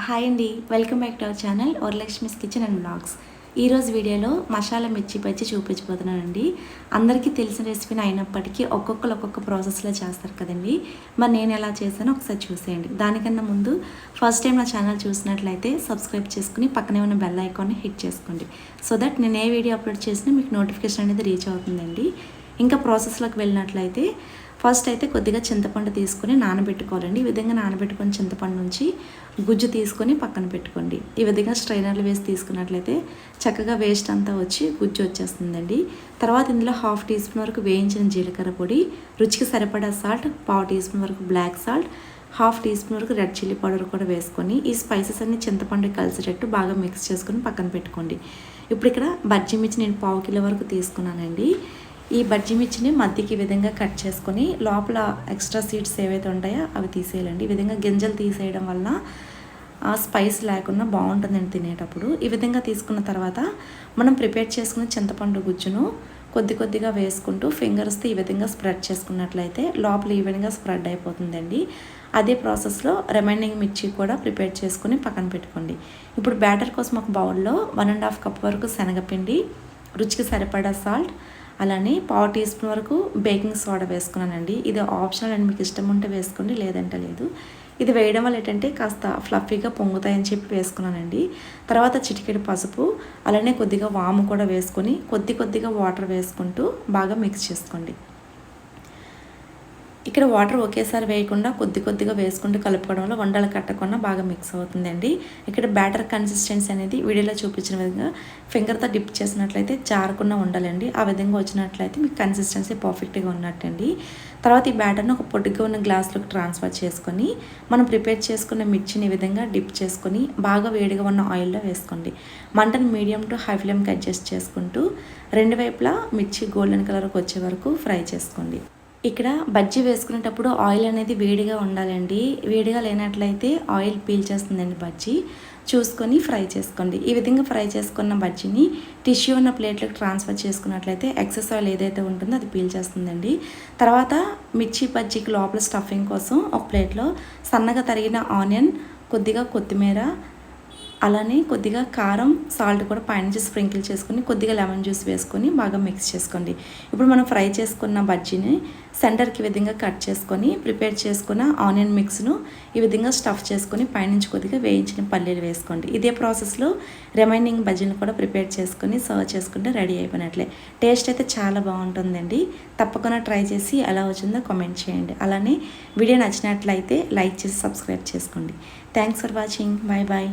Hi అండి welcome back to our channel Varalakshmi's kitchen and blogs. ఈరోజు వీడియోలో మసాలా మిర్చి పచ్చి చూపించబోతున్నానండి. అందరికీ తెలిసిన రెసిపీని అయినప్పటికీ ఒక్కొక్కరు ఒక్కొక్క ప్రాసెస్లో చేస్తారు కదండి. మరి నేను ఎలా చేశానో ఒకసారి చూసేయండి. దానికన్నా ముందు ఫస్ట్ టైం నా ఛానల్ చూసినట్లయితే సబ్స్క్రైబ్ చేసుకుని పక్కనే ఉన్న బెల్ ఐకాన్ని హిట్ చేసుకోండి. సో దట్ నేను ఏ వీడియో అప్లోడ్ చేసినా మీకు నోటిఫికేషన్ అనేది రీచ్ అవుతుందండి. ఇంకా ప్రాసెస్లోకి వెళ్ళినట్లయితే ఫస్ట్ అయితే కొద్దిగా చింతపండు తీసుకొని నానబెట్టుకోవాలండి. ఈ విధంగా నానబెట్టుకొని చింతపండు నుంచి గుజ్జు తీసుకొని పక్కన పెట్టుకోండి. ఈ విధంగా స్ట్రైనర్లు వేసి తీసుకున్నట్లయితే చక్కగా వేస్ట్ అంతా వచ్చి గుజ్జు వచ్చేస్తుందండి. తర్వాత ఇందులో హాఫ్ టీ స్పూన్ వరకు వేయించిన జీలకర్ర పొడి రుచికి సరిపడా సాల్ట్ పావు టీ స్పూన్ వరకు black salt half teaspoon వరకు రెడ్ చిల్లీ పౌడర్ కూడా వేసుకొని ఈ స్పైసెస్ అన్ని చింతపండు కలిసేటట్టు బాగా మిక్స్ చేసుకొని పక్కన పెట్టుకోండి. ఇప్పుడు ఇక్కడ బజ్జీ మిర్చి నేను పావు కిలో వరకు తీసుకున్నానండి. ఈ బజ్జిమిర్చిని మధ్యకి ఈ విధంగా కట్ చేసుకొని లోపల ఎక్స్ట్రా సీడ్స్ ఏవైతే ఉంటాయో అవి తీసేయాలండి. ఈ విధంగా గింజలు తీసేయడం వల్ల స్పైస్ లేకుండా బాగుంటుందండి తినేటప్పుడు. ఈ విధంగా తీసుకున్న తర్వాత మనం ప్రిపేర్ చేసుకున్న చింతపండు గుజ్జును కొద్ది కొద్దిగా వేసుకుంటూ ఫింగర్స్తో ఈ విధంగా స్ప్రెడ్ చేసుకున్నట్లయితే లోపల ఈవెన్గా స్ప్రెడ్ అయిపోతుందండి. అదే ప్రాసెస్లో రిమైనింగ్ మిర్చి కూడా ప్రిపేర్ చేసుకుని పక్కన పెట్టుకోండి. ఇప్పుడు బ్యాటర్ కోసం ఒక బౌల్లో వన్ అండ్ హాఫ్ కప్ వరకు శనగపిండి రుచికి సరిపడా సాల్ట్ అలానే పావు టీ స్పూన్ వరకు బేకింగ్ సోడా వేసుకున్నానండి. ఇది ఆప్షనల్ అండ్ మీకు ఇష్టం ఉంటే వేసుకోండి లేదంటే లేదు. ఇది వేయడం వల్ల ఏంటంటే కాస్త ఫ్లఫీగా పొంగుతాయని చెప్పి వేసుకున్నానండి. తర్వాత చిటికెడు పసుపు అలానే కొద్దిగా వాము కూడా వేసుకొని కొద్ది కొద్దిగా వాటర్ వేసుకుంటూ బాగా మిక్స్ చేసుకోండి. ఇక్కడ వాటర్ ఒకేసారి వేయకుండా కొద్ది కొద్దిగా వేసుకుంటూ కలుపుకోవడం వల్ల వండలు కట్టకుండా బాగా మిక్స్ అవుతుందండి. ఇక్కడ బ్యాటర్ కన్సిస్టెన్సీ అనేది వీడియోలో చూపించిన విధంగా ఫింగర్తో డిప్ చేసినట్లయితే జారకుండా ఉండాలండి ఆ విధంగా వచ్చినట్లయితే మీకు కన్సిస్టెన్సీ పర్ఫెక్ట్గా ఉన్నట్టండి. తర్వాత ఈ బ్యాటర్ను ఒక పొట్టుగా ఉన్న గ్లాస్లోకి ట్రాన్స్ఫర్ చేసుకొని మనం ప్రిపేర్ చేసుకున్న మిర్చిని ఈ విధంగా డిప్ చేసుకొని బాగా వేడిగా ఉన్న ఆయిల్లో వేసుకోండి. మంటను మీడియం టు హై ఫ్లేమ్కి అడ్జస్ట్ చేసుకుంటూ రెండు వైపులా మిర్చి గోల్డెన్ కలర్కి వచ్చే వరకు ఫ్రై చేసుకోండి. ఇక్కడ బజ్జీ వేసుకునేటప్పుడు ఆయిల్ అనేది వేడిగా ఉండాలండి. వేడిగా లేనట్లయితే ఆయిల్ పీల్చేస్తుందండి బజ్జీ. చూసుకొని ఫ్రై చేసుకోండి. ఈ విధంగా ఫ్రై చేసుకున్న బజ్జీని టిష్యూ ఉన్న ప్లేట్లోకి ట్రాన్స్ఫర్ చేసుకున్నట్లయితే ఎక్సెస్ ఆయిల్ ఏదైతే ఉంటుందో అది పీల్చేస్తుందండి. తర్వాత మిర్చి బజ్జీకి లోపల స్టఫింగ్ కోసం ఒక ప్లేట్లో సన్నగా తరిగిన ఆనియన్ కొద్దిగా కొత్తిమీర అలానే కొద్దిగా కారం సాల్ట్ కూడా పైనుంచి స్ప్రింకిల్ చేసుకొని కొద్దిగా లెమన్ జ్యూస్ వేసుకొని బాగా మిక్స్ చేసుకోండి. ఇప్పుడు మనం ఫ్రై చేసుకున్న బజ్జీని సెంటర్కి విధంగా కట్ చేసుకొని ప్రిపేర్ చేసుకున్న ఆనియన్ మిక్స్ను ఈ విధంగా స్టఫ్ చేసుకొని పైనుంచి కొద్దిగా వేయించిన పల్లీలు వేసుకోండి. ఇదే ప్రాసెస్లో రిమైనింగ్ బజ్జీని కూడా ప్రిపేర్ చేసుకొని సర్వ్ చేసుకుంటే రెడీ అయిపోయినట్లే. టేస్ట్ అయితే చాలా బాగుంటుందండి. తప్పకుండా ట్రై చేసి ఎలా వచ్చిందో కామెంట్ చేయండి. అలానే వీడియో నచ్చినట్లయితే లైక్ చేసి సబ్స్క్రైబ్ చేసుకోండి. Thanks for watching. Bye bye